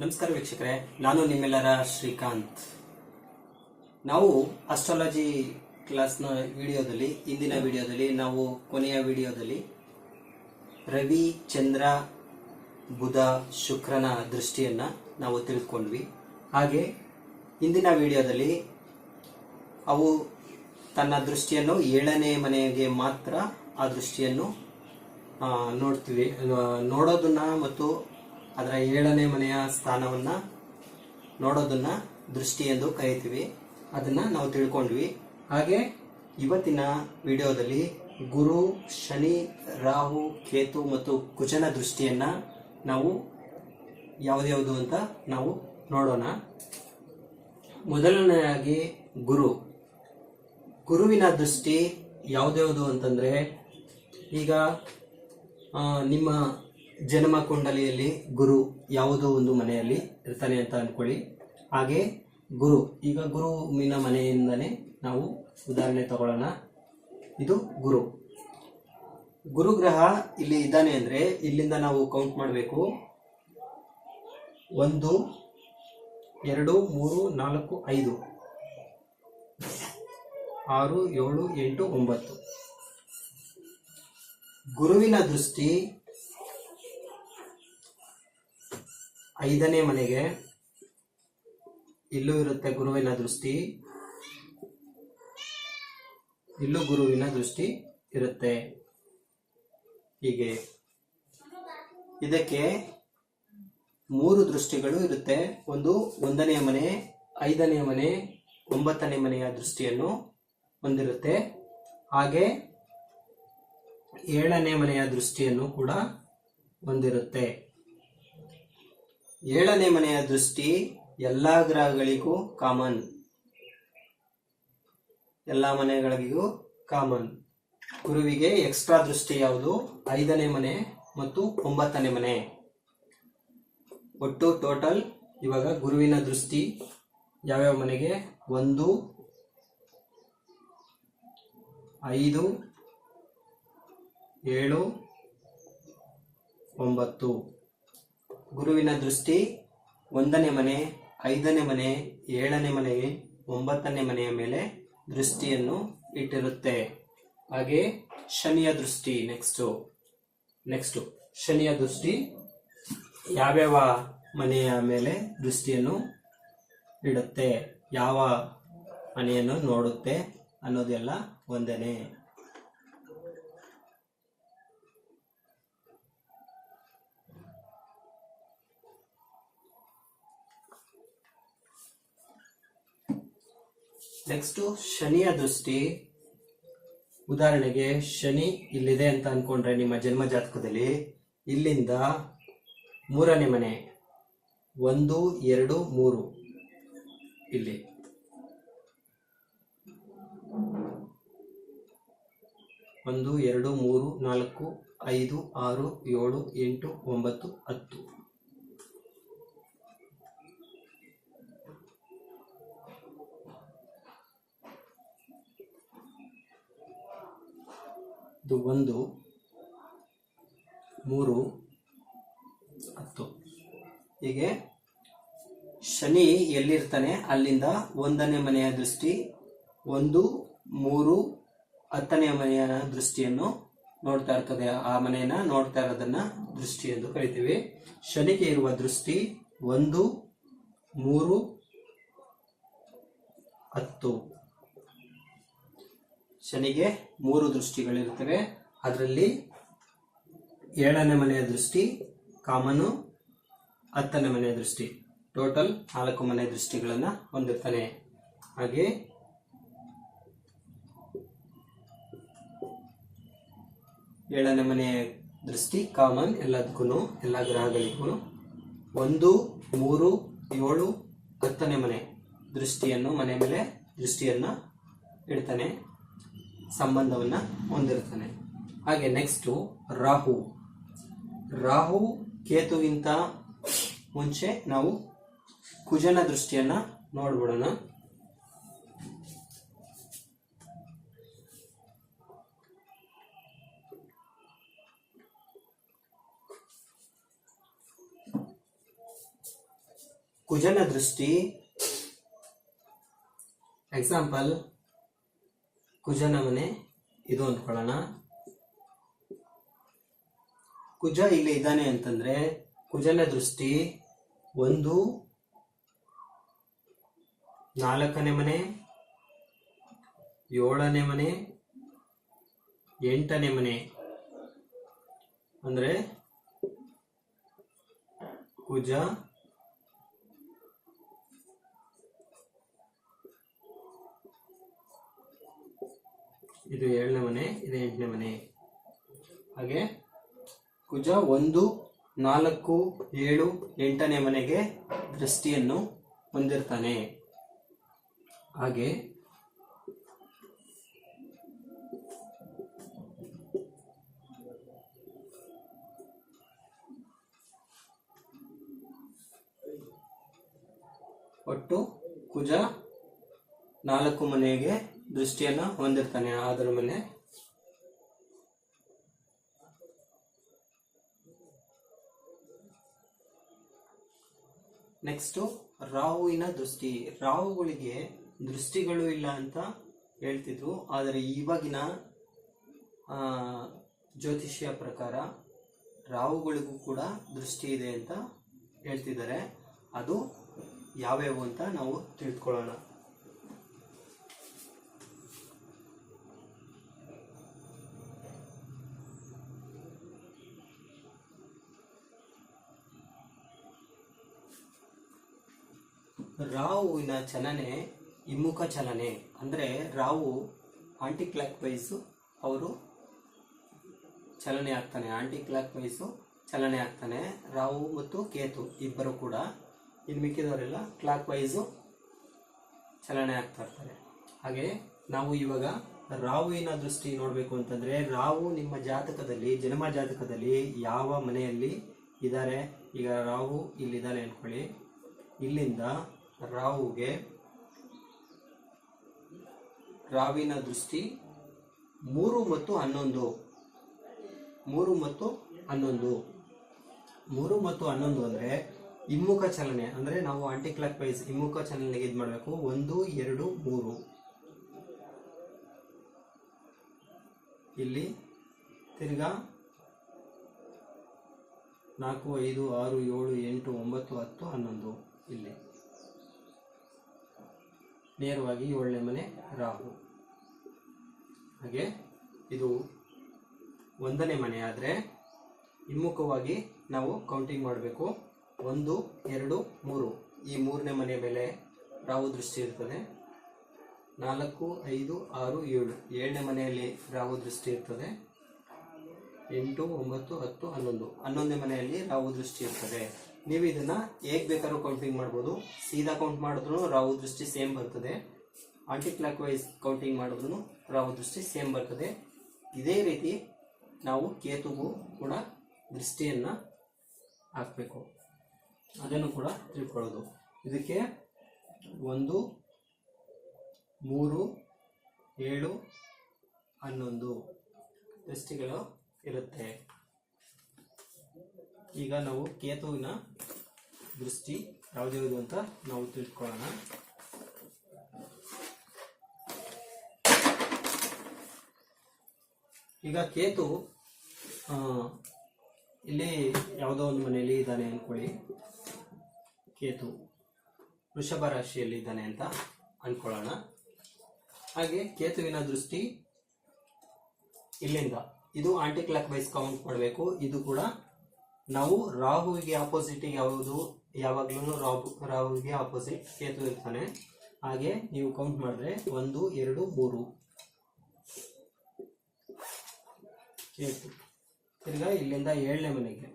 ನಮಸ್ಕಾರ ವೀಕ್ಷಕರೇ, ನಾನು ನಿಮ್ಮೆಲ್ಲರ ಶ್ರೀಕಾಂತ್. ನಾವು ಅಸ್ಟ್ರಾಲಜಿ ಕ್ಲಾಸ್ನ ವಿಡಿಯೋದಲ್ಲಿ, ಇಂದಿನ ವಿಡಿಯೋದಲ್ಲಿ, ನಾವು ಕೊನೆಯ ವಿಡಿಯೋದಲ್ಲಿ ರವಿ, ಚಂದ್ರ, ಬುಧ, ಶುಕ್ರನ ದೃಷ್ಟಿಯನ್ನ ನಾವು ತಿಳ್ಕೊಂಡ್ವಿ ಹಾಗೆ ಇಂದಿನ ವಿಡಿಯೋದಲ್ಲಿ ಅವು ತನ್ನ ದೃಷ್ಟಿಯನ್ನು ಏಳನೇ ಮನೆಗೆ ಮಾತ್ರ ಆ ದೃಷ್ಟಿಯನ್ನು ನೋಡ್ತೀವಿ ನೋಡೋದನ್ನ ಮತ್ತು ಅದರ ಏಳನೇ ಮನೆಯ ಸ್ಥಾನವನ್ನ ನೋಡೋದನ್ನ ದೃಷ್ಟಿ ಎಂದು ಕರಿತೀವಿ. ಅದನ್ನ ನಾವು ತಿಳ್ಕೊಂಡ್ವಿ. ಹಾಗೆ ಇವತ್ತಿನ ವಿಡಿಯೋದಲ್ಲಿ ಗುರು, ಶನಿ, ರಾಹು, ಕೇತು ಮತ್ತು ಕುಜನ ದೃಷ್ಟಿಯನ್ನ ನಾವು ಯಾವ್ದ್ಯಾವುದು ಅಂತ ನಾವು ನೋಡೋಣ. ಮೊದಲನೆಯಾಗಿ ಗುರು. ಗುರುವಿನ ದೃಷ್ಟಿ ಯಾವ್ದ್ಯಾವುದು ಅಂತಂದ್ರೆ ಈಗ ನಿಮ್ಮ ಜನ್ಮ ಕುಂಡಲಿಯಲ್ಲಿ ಗುರು ಯಾವುದೋ ಒಂದು ಮನೆಯಲ್ಲಿ ಇರ್ತಾನೆ ಅಂತ ಅನ್ಕೊಳ್ಳಿ. ಹಾಗೆ ಗುರು, ಈಗ ಗುರುವಿನ ಮನೆಯಿಂದನೇ ನಾವು ಉದಾಹರಣೆ ತಗೊಳ್ಳೋಣ. ಇದು ಗುರು. ಗುರುಗ್ರಹ ಇಲ್ಲಿ ಇದ್ದಾನೆ ಅಂದ್ರೆ ಇಲ್ಲಿಂದ ನಾವು ಕೌಂಟ್ ಮಾಡಬೇಕು. ಒಂದು, ಎರಡು, ಮೂರು, ನಾಲ್ಕು, ಐದು. ಆರು, ಏಳು, ಎಂಟು, ಒಂಬತ್ತು. ಗುರುವಿನ ದೃಷ್ಟಿ ಐದನೇ ಮನೆಗೆ ಇಲ್ಲೂ ಇರುತ್ತೆ ಗುರುವಿನ ದೃಷ್ಟಿ, ಇಲ್ಲೂ ಗುರುವಿನ ದೃಷ್ಟಿ ಇರುತ್ತೆ. ಹೀಗೆ. ಇದಕ್ಕೆ ಮೂರು ದೃಷ್ಟಿಗಳು ಇರುತ್ತೆ. ಒಂದು ಒಂದನೆಯ ಮನೆ ಐದನೆಯ ಮನೆ, ಒಂಬತ್ತನೇ ಮನೆಯ ದೃಷ್ಟಿಯನ್ನು ಹೊಂದಿರುತ್ತೆ. ಹಾಗೆ ಏಳನೇ ಮನೆಯ ದೃಷ್ಟಿಯನ್ನು ಕೂಡ ಹೊಂದಿರುತ್ತೆ. ಏಳನೇ ಮನೆಯ ದೃಷ್ಟಿ ಎಲ್ಲ ಗ್ರಹಗಳಿಗೂ ಕಾಮನ್. ಎಲ್ಲ ಮನೆಗಳಿಗೂ ಕಾಮನ್. ಗುರುವಿಗೆ ಎಕ್ಸ್ಟ್ರಾ ದೃಷ್ಟಿ ಯಾವುದು? ಐದನೇ ಮನೆ ಮತ್ತು ಒಂಬತ್ತನೇ ಮನೆ. ಒಟ್ಟು ಟೋಟಲ್ ಇವಾಗ ಗುರುವಿನ ದೃಷ್ಟಿ ಯಾವ್ಯಾವ ಮನೆಗೆ? ಒಂದು, ಐದು, ಏಳು, ಒಂಬತ್ತು. ಗುರುವಿನ ದೃಷ್ಟಿ ಒಂದನೇ ಮನೆ, ಐದನೇ ಮನೆ, ಏಳನೇ ಮನೆ, ಒಂಬತ್ತನೇ ಮನೆಯ ಮೇಲೆ ದೃಷ್ಟಿಯನ್ನು ಇಟ್ಟಿರುತ್ತೆ. ಹಾಗೆ ಶನಿಯ ದೃಷ್ಟಿ ನೆಕ್ಸ್ಟ್ ನೆಕ್ಸ್ಟ್ ಶನಿಯ ದೃಷ್ಟಿ ಯಾವ್ಯಾವ ಮನೆಯ ಮೇಲೆ ದೃಷ್ಟಿಯನ್ನು ಇಡುತ್ತೆ, ಯಾವ ಮನೆಯನ್ನು ನೋಡುತ್ತೆ ಅನ್ನೋದೆಲ್ಲ ಒಂದೇನೆ. ನೆಕ್ಸ್ಟ್ ಶನಿಯ ದೃಷ್ಟಿ. ಉದಾಹರಣೆಗೆ, ಶನಿ ಇಲ್ಲಿದೆ ಅಂತ ಅಂದ್ಕೊಂಡ್ರೆ ನಿಮ್ಮ ಜನ್ಮ ಜಾತಕದಲ್ಲಿ ಇಲ್ಲಿಂದ ಮೂರನೇ ಮನೆ. ಒಂದು, ಎರಡು, ಮೂರು. ಇಲ್ಲಿ. ಒಂದು, ಎರಡು, ಮೂರು, ನಾಲ್ಕು, ಐದು, ಆರು, ಏಳು, ಎಂಟು, ಒಂಬತ್ತು, ಹತ್ತು. ಇದು ಒಂದು, ಮೂರು, ಹತ್ತು. ಹೀಗೆ ಶನಿ ಎಲ್ಲಿರ್ತಾನೆ? ಅಲ್ಲಿಂದ ಒಂದನೇ ಮನೆಯ ದೃಷ್ಟಿ, ಒಂದು, ಮೂರು, ಹತ್ತನೇ ಮನೆಯ ದೃಷ್ಟಿಯನ್ನು ನೋಡ್ತಾ ಇರ್ತದೆ. ಆ ಮನೆಯನ್ನ ನೋಡ್ತಾ ಇರೋದನ್ನ ದೃಷ್ಟಿ ಎಂದು ಕರಿತೀವಿ. ಶನಿಗೆ ಇರುವ ದೃಷ್ಟಿ ಒಂದು, ಮೂರು, ಹತ್ತು. ಶನಿಗೆ ಮೂರು ದೃಷ್ಟಿಗಳಿರ್ತವೆ ಅದರಲ್ಲಿ ಏಳನೇ ಮನೆಯ ದೃಷ್ಟಿ, ಕಾಮನು ಹತ್ತನೇ ಮನೆಯ ದೃಷ್ಟಿ. ಟೋಟಲ್ ನಾಲ್ಕು ಮನೆಯ ದೃಷ್ಟಿಗಳನ್ನು ಹೊಂದಿರ್ತಾನೆ. ಹಾಗೆ ಏಳನೇ ಮನೆಯ ದೃಷ್ಟಿ, ಕಾಮನ್ ಎಲ್ಲದಕ್ಕೂ ಎಲ್ಲ ಗ್ರಹಗಳಿಗೂ ಒಂದು, ಮೂರು, ಏಳು, ಹತ್ತನೇ ಮನೆ ದೃಷ್ಟಿಯನ್ನು ಮನೆ ಮೇಲೆ ದೃಷ್ಟಿಯನ್ನು ಇಡ್ತಾನೆ. ಸಂಬಂಧವನ್ನ ಹೊಂದಿರ್ತಾನೆ. ಹಾಗೆ ನೆಕ್ಸ್ಟ್ ರಾಹು. ರಾಹು ಕೇತುವಿಂತ ಮುಂಚೆ ನಾವು ಕುಜನ ದೃಷ್ಟಿಯನ್ನ ನೋಡ್ಬಿಡೋಣ. ಕುಜನ ದೃಷ್ಟಿ. ಎಕ್ಸಾಂಪಲ್ ಕುಜನ ಮನೆ, ಇದು ಅಂದ್ಕೊಳ್ಳೋಣ. ಕುಜ ಇಲ್ಲಿ ಇದ್ದಾನೆ ಅಂತಂದ್ರೆ ಕುಜನ ದೃಷ್ಟಿ ಒಂದು, ನಾಲ್ಕನೇ ಮನೆ, ಏಳನೇ ಮನೆ, ಎಂಟನೇ ಮನೆ. ಅಂದ್ರೆ ಕುಜ ಇದು ಏಳನೇ ಮನೆ ಇದು ಎಂಟನೇ ಮನೆ. ಹಾಗೆ ಕುಜ ಒಂದು ನಾಲ್ಕು ಏಳು ಎಂಟನೇ ಮನೆಗೆ ದೃಷ್ಟಿಯನ್ನು ಹೊಂದಿರ್ತಾನೆ. ಹಾಗೆ ಒಟ್ಟು ಕುಜ ನಾಲ್ಕು ಮನೆಗೆ ದೃಷ್ಟಿಯನ್ನ ಹೊಂದಿರ್ತಾನೆ ಅದರ ಮೇಲೆ. ನೆಕ್ಸ್ಟ್ ರಾಹುವಿನ ದೃಷ್ಟಿ. ರಾಹುಗಳಿಗೆ ದೃಷ್ಟಿಗಳು ಇಲ್ಲ ಅಂತ ಹೇಳ್ತಿದ್ರು. ಆದರೆ ಇವಾಗಿನ ಜ್ಯೋತಿಷ್ಯ ಪ್ರಕಾರ ರಾಹುಗಳಿಗೂ ಕೂಡ ದೃಷ್ಟಿ ಇದೆ ಅಂತ ಹೇಳ್ತಿದ್ದಾರೆ. ಅದು ಯಾವ್ಯಾವು ಅಂತ ನಾವು ತಿಳ್ಕೊಳ್ಳೋಣ. ರಾಹುವಿನ ಚಲನೆ, ಹಿಮ್ಮುಖ ಚಲನೆ, ಅಂದರೆ ರಾಹು ಆಂಟಿ ಕ್ಲಾಕ್ ವೈಸು ಅವರು ಚಲನೆ ಆಗ್ತಾನೆ ಆಂಟಿ ಕ್ಲಾಕ್ ವೈಸು ಚಲನೆ ಆಗ್ತಾನೆ, ರಾಹು ಮತ್ತು ಕೇತು ಇಬ್ಬರು ಕೂಡ. ಇಲ್ಲಿ ಮಿಕ್ಕಿದವರೆಲ್ಲ ಕ್ಲಾಕ್ ವೈಸು ಚಲನೆ ಆಗ್ತಾ ಇರ್ತಾರೆ. ಹಾಗೆ ನಾವು ಇವಾಗ ರಾಹುವಿನ ದೃಷ್ಟಿ ನೋಡಬೇಕು ಅಂತಂದರೆ, ರಾಹು ನಿಮ್ಮ ಜಾತಕದಲ್ಲಿ, ಜನ್ಮ ಜಾತಕದಲ್ಲಿ ಯಾವ ಮನೆಯಲ್ಲಿ ಇದ್ದಾರೆ? ಈಗ ರಾಹು ಇಲ್ಲಿದ್ದಾನೆ ಅನ್ಕೊಳ್ಳಿ. ಇಲ್ಲಿಂದ ರಾಹುಗೆ ರಾವಿನ ದೃಷ್ಟಿ ಮೂರು ಮತ್ತು ಹನ್ನೊಂದು. ಮೂರು ಮತ್ತು ಹನ್ನೊಂದು. ಮೂರು ಮತ್ತು ಹನ್ನೊಂದು ಅಂದರೆ ಹಿಮ್ಮುಖ ಚಲನೆ. ಅಂದ್ರೆ ನಾವು ಆಂಟಿ ಕ್ಲಾಕ್ ವೈಸ್ ಹಿಮ್ಮುಖ ಚಲನೆಗೆ ಇದು ಮಾಡಬೇಕು. ಒಂದು, ಎರಡು, ಮೂರು. ಇಲ್ಲಿ ತಿರ್ಗಾ ನಾಲ್ಕು, ಐದು, ಆರು, ಏಳು, ಎಂಟು, ಒಂಬತ್ತು, ಹತ್ತು, ಹನ್ನೊಂದು. ಇಲ್ಲಿ. ನೇರವಾಗಿ ಏಳನೇ ಮನೆ ರಾಹು. ಹಾಗೆ ಇದು ಒಂದನೇ ಮನೆ ಆದರೆ ಹಿಮ್ಮುಖವಾಗಿ ನಾವು ಕೌಂಟಿಂಗ್ ಮಾಡಬೇಕು. ಒಂದು, ಎರಡು, ಮೂರು. ಈ ಮೂರನೇ ಮನೆ ಮೇಲೆ ರಾಹು ದೃಷ್ಟಿ ಇರ್ತದೆ. ನಾಲ್ಕು, ಐದು, ಆರು, ಏಳು. ಏಳನೇ ಮನೆಯಲ್ಲಿ ರಾಹು ದೃಷ್ಟಿ ಇರ್ತದೆ. ಎಂಟು, ಒಂಬತ್ತು, ಹತ್ತು, ಹನ್ನೊಂದು. ಹನ್ನೊಂದನೇ ಮನೆಯಲ್ಲಿ ರಾಹು ದೃಷ್ಟಿ ಇರ್ತದೆ. ನೀವು ಇದನ್ನ ಹೇಗ್ ಬೇಕಾದ್ರೂ ಕೌಂಟಿಂಗ್ ಮಾಡ್ಬೋದು. ಸೀದಾ ಕೌಂಟ್ ಮಾಡಿದ್ರು ರಾಹು ದೃಷ್ಟಿ ಸೇಮ್ ಬರ್ತದೆ. ಆಂಟಿ ಕ್ಲಾಕ್ ವೈಸ್ ಕೌಂಟಿಂಗ್ ಮಾಡಿದ್ರು ರಾಹು ದೃಷ್ಟಿ ಸೇಮ್ ಬರ್ತದೆ. ಇದೇ ರೀತಿ ನಾವು ಕೇತುಗೂ ಕೂಡ ದೃಷ್ಟಿಯನ್ನ ಹಾಕಬೇಕು. ಅದನ್ನು ಕೂಡ ತಿಳ್ಕೊಳ್ಳೋದು. ಇದಕ್ಕೆ ಒಂದು, ಮೂರು, ಏಳು, ಹನ್ನೊಂದು ದೃಷ್ಟಿಗಳು ಇರುತ್ತೆ. ಈಗ ನಾವು ಕೇತುವಿನ ದೃಷ್ಟಿ ಯಾವ್ದು ಅಂತ ನಾವು ತಿಳ್ಕೊಳ್ಳೋಣ. ಈಗ ಕೇತು ಇಲ್ಲಿ ಯಾವುದೋ ಒಂದು ಮನೆಯಲ್ಲಿ ಇದ್ದಾನೆ ಅನ್ಕೊಳ್ಳಿ. ಕೇತು ವೃಷಭ ರಾಶಿಯಲ್ಲಿ ಇದ್ದಾನೆ ಅಂತ ಅನ್ಕೊಳ್ಳೋಣ. ಹಾಗೆ ಕೇತುವಿನ ದೃಷ್ಟಿ ಇಲ್ಲಿಂದ. ಇದು ಆಂಟಿ ಕ್ಲಾಕ್ ವೈಸ್ ಕೌಂಟ್ ಮಾಡಬೇಕು. ಇದು ಕೂಡ ನಾವು ರಾಹುವಿಗೆ ಆಪೋಸಿಟ್ ಯಾವುದು? ಯಾವಾಗ್ಲೂ ರಾಹು ರಾಹುವಿಗೆ ಆಪೋಸಿಟ್ ಕೇತು ಇರ್ತಾನೆ. ಹಾಗೆ ನೀವು ಕೌಂಟ್ ಮಾಡಿದ್ರೆ ಒಂದು, ಎರಡು, ಮೂರು. ಕೇತು. ತಿರ್ಗಾ ಇಲ್ಲಿಂದ ಏಳನೇ ಮನೆಗೆ.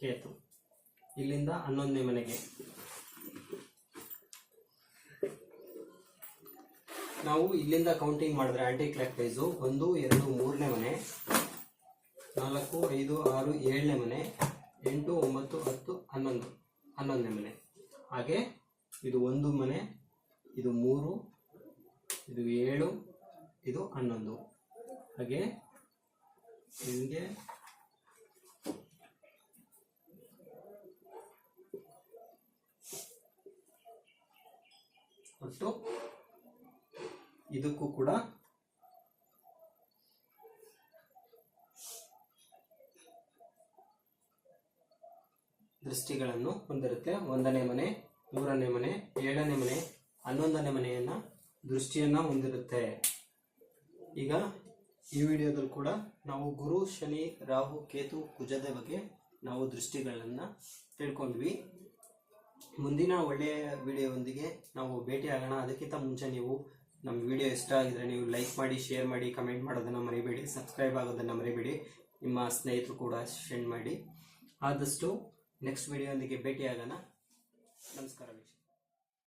ಕೇತು. ಇಲ್ಲಿಂದ ಹನ್ನೊಂದನೇ ಮನೆಗೆ. ನಾವು ಇಲ್ಲಿಂದ ಕೌಂಟಿಂಗ್ ಮಾಡಿದ್ರೆ ಆಂಟಿ ಕ್ಲಾಕ್ ವೈಸು ಒಂದು, ಎರಡು, ಮೂರನೇ ಮನೆ. ನಾಲ್ಕು, ಐದು, ಆರು, ಏಳನೇ ಮನೆ, ಎಂಟು, ಒಂಬತ್ತು, ಹತ್ತು, ಹನ್ನೊಂದು, ಹನ್ನೊಂದನೇ ಮನೆ. ಹಾಗೆ ಇದು ಒಂದು ಮನೆ, ಇದು ಮೂರು, ಇದು ಏಳು, ಇದು ಹನ್ನೊಂದು. ಹಾಗೆ ನಿಮಗೆ ಒಟ್ಟು ಇದಕ್ಕೂ ಕೂಡ ದೃಷ್ಟಿಗಳನ್ನು ಹೊಂದಿರುತ್ತೆ. ಒಂದನೇ ಮನೆ, ಮೂರನೇ ಮನೆ, ಏಳನೇ ಮನೆ, ಹನ್ನೊಂದನೇ ಮನೆಯನ್ನ ದೃಷ್ಟಿಯನ್ನ ಹೊಂದಿರುತ್ತೆ. ಈಗ ಈ ವಿಡಿಯೋದಲ್ಲಿ ಕೂಡ ನಾವು ಗುರು, ಶನಿ, ರಾಹು, ಕೇತು, ಕುಜದ ಬಗ್ಗೆ ನಾವು ದೃಷ್ಟಿಗಳನ್ನು ತಿಳ್ಕೊಂಡ್ವಿ. ಮುಂದಿನ ಒಳ್ಳೆಯ ವಿಡಿಯೋದೊಂದಿಗೆ ನಾವು ಭೇಟಿ ಆಗೋಣ. ಅದಕ್ಕಿಂತ ಮುಂಚೆ ನೀವು ನಮ್ಮ ವಿಡಿಯೋ ಇಷ್ಟ ಆಗಿದ್ರೆ ನೀವು ಲೈಕ್ ಮಾಡಿ, ಶೇರ್ ಮಾಡಿ, ಕಮೆಂಟ್ ಮಾಡೋದನ್ನು ಮರಿಬೇಡಿ, ಸಬ್ಸ್ಕ್ರೈಬ್ ಆಗೋದನ್ನು ಮರಿಬೇಡಿ. ನಿಮ್ಮ ಸ್ನೇಹಿತರು ಕೂಡ ಸೆಂಡ್ ಮಾಡಿ. ಆದಷ್ಟು ನೆಕ್ಸ್ಟ್ ವಿಡಿಯೋದೊಂದಿಗೆ ಭೇಟಿ ಆಗೋಣ ನಮಸ್ಕಾರ.